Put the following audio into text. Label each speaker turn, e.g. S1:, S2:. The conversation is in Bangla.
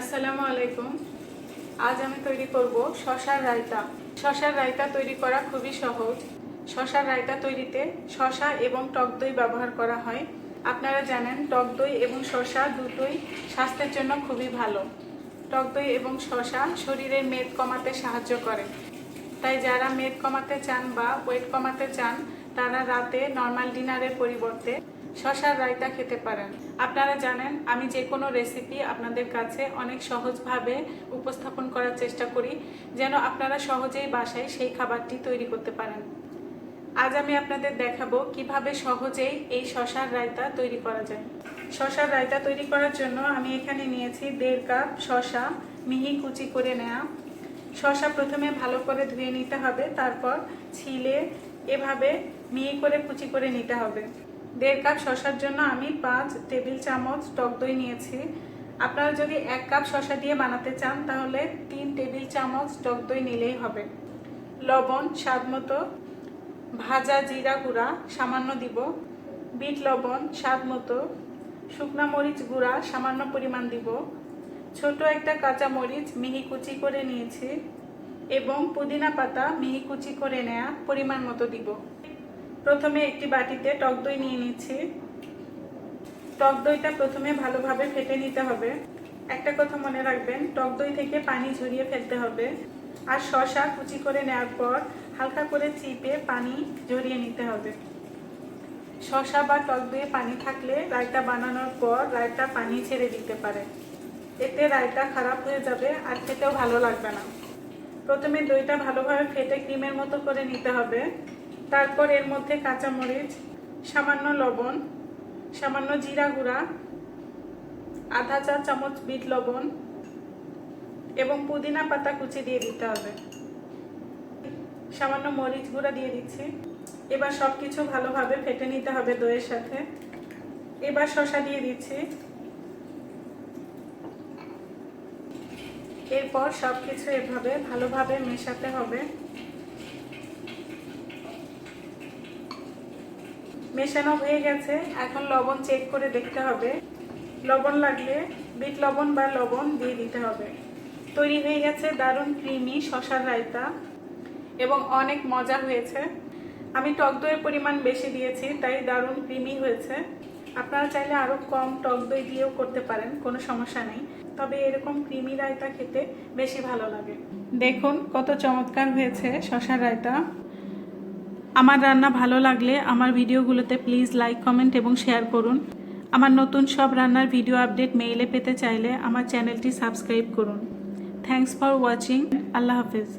S1: আসসালামু আলাইকুম। আজ আমি তৈরি করব শশার রায়তা। শশার রায়তা তৈরি করা খুবই সহজ। শশার রায়তা তৈরিতে শশা এবং টক দই ব্যবহার করা হয়। আপনারা জানেন, টক দই এবং শশা দুটোই স্বাস্থ্যের জন্য খুবই ভালো। টক দই এবং শশা শরীরের মেদ কমাতে সাহায্য করে। তাই যারা মেদ কমাতে চান বা ওয়েট কমাতে চান, তারা রাতে নর্মাল ডিনারের পরিবর্তে শশার রায়তা খেতে পারেন। আপনারা জানেন, আমি যে কোনো রেসিপি আপনাদের কাছে অনেক সহজভাবে উপস্থাপন করার চেষ্টা করি, যেন আপনারা সহজেই বাসায় সেই খাবারটি তৈরি করতে পারেন। আজ আমি আপনাদের দেখাবো কীভাবে সহজেই এই শশার রায়তা তৈরি করা যায়। শশার রায়তা তৈরি করার জন্য আমি এখানে নিয়েছি দেড় কাপ শশা, মিহি কুচি করে নেওয়া শশা প্রথমে ভালো করে ধুয়ে নিতে হবে, তারপর ছিলে এভাবে মিহি করে কুচি করে নিতে হবে। দেড় কাপ শশার জন্য আমি পাঁচ টেবিল চামচ টক দই নিয়েছি। আপনারা যদি এক কাপ শশা দিয়ে বানাতে চান, তাহলে তিন টেবিল চামচ টক দই নিলেই হবে। লবণ স্বাদ মতো। ভাজা জিরা গুঁড়া সামান্য দিব। বিট লবণ স্বাদ মতো। শুকনা মরিচ গুঁড়া সামান্য পরিমাণ দিব। ছোট একটা কাঁচা মরিচ মিহি কুচি করে নিয়েছি এবং পুদিনা পাতা মিহি কুচি করে নেয়া পরিমাণ মতো দিব। প্রথমে একটি বাটিতে টক দই নিয়ে নিচ্ছি। টক দইটা প্রথমে ভালোভাবে ফেটে নিতে হবে। একটা কথা মনে রাখবেন, টক দই থেকে পানি ঝরিয়ে ফেলতে হবে আর শশা কুচি করে নেওয়ার পর হালকা করে চিপে পানি ঝরিয়ে নিতে হবে। শশা বা টক দইয়ে পানি থাকলে রায়তা বানানোর পর রায়তা পানি ছেড়ে দিতে পারে। এতে রায়তা খারাপ হয়ে যাবে আর খেতেও ভালো লাগবে না। প্রথমে দইটা ভালোভাবে ফেটে ক্রিমের মতো করে নিতে হবে। তারপর এর মধ্যে কাঁচামরিচ, সামান্য লবণ, সামান্য জিরা গুঁড়া, আধা চা চামচ বিট লবণ এবং পুদিনা পাতা কুচি দিয়ে দিতে হবে। সামান্য মরিচ গুঁড়া দিয়ে দিচ্ছি। এবার সব কিছু ভালোভাবে ফেটে নিতে হবে দইয়ের সাথে। এবার শশা দিয়ে দিচ্ছি। এরপর সব কিছু এভাবে ভালোভাবে মেশাতে হবে। মেশানো হয়ে গেছে। এখন লবণ চেক করে দেখতে হবে। লবণ লাগলে বিট লবণ বা লবণ দিয়ে দিতে হবে। তৈরি হয়ে গেছে দারুণ ক্রিমি শশার রায়তা এবং অনেক মজা হয়েছে। আমি টক দইয়ের পরিমাণ বেশি দিয়েছি, তাই দারুণ ক্রিমি হয়েছে। আপনারা চাইলে আরও কম টক দই দিয়েও করতে পারেন, কোনো সমস্যা নেই। তবে এরকম ক্রিমি রায়তা খেতে বেশি ভালো লাগে। দেখুন কত চমৎকার হয়েছে শশার রায়তা। আমার রান্না ভালো লাগলে আমার ভিডিওগুলোতে প্লিজ লাইক কমেন্ট এবং শেয়ার করুন। আমার নতুন সব রান্নার ভিডিও আপডেট মেইলে পেতে চাইলে আমার চ্যানেলটি সাবস্ক্রাইব করুন। থ্যাংকস ফর ওয়াচিং আল্লাহ হাফিজ।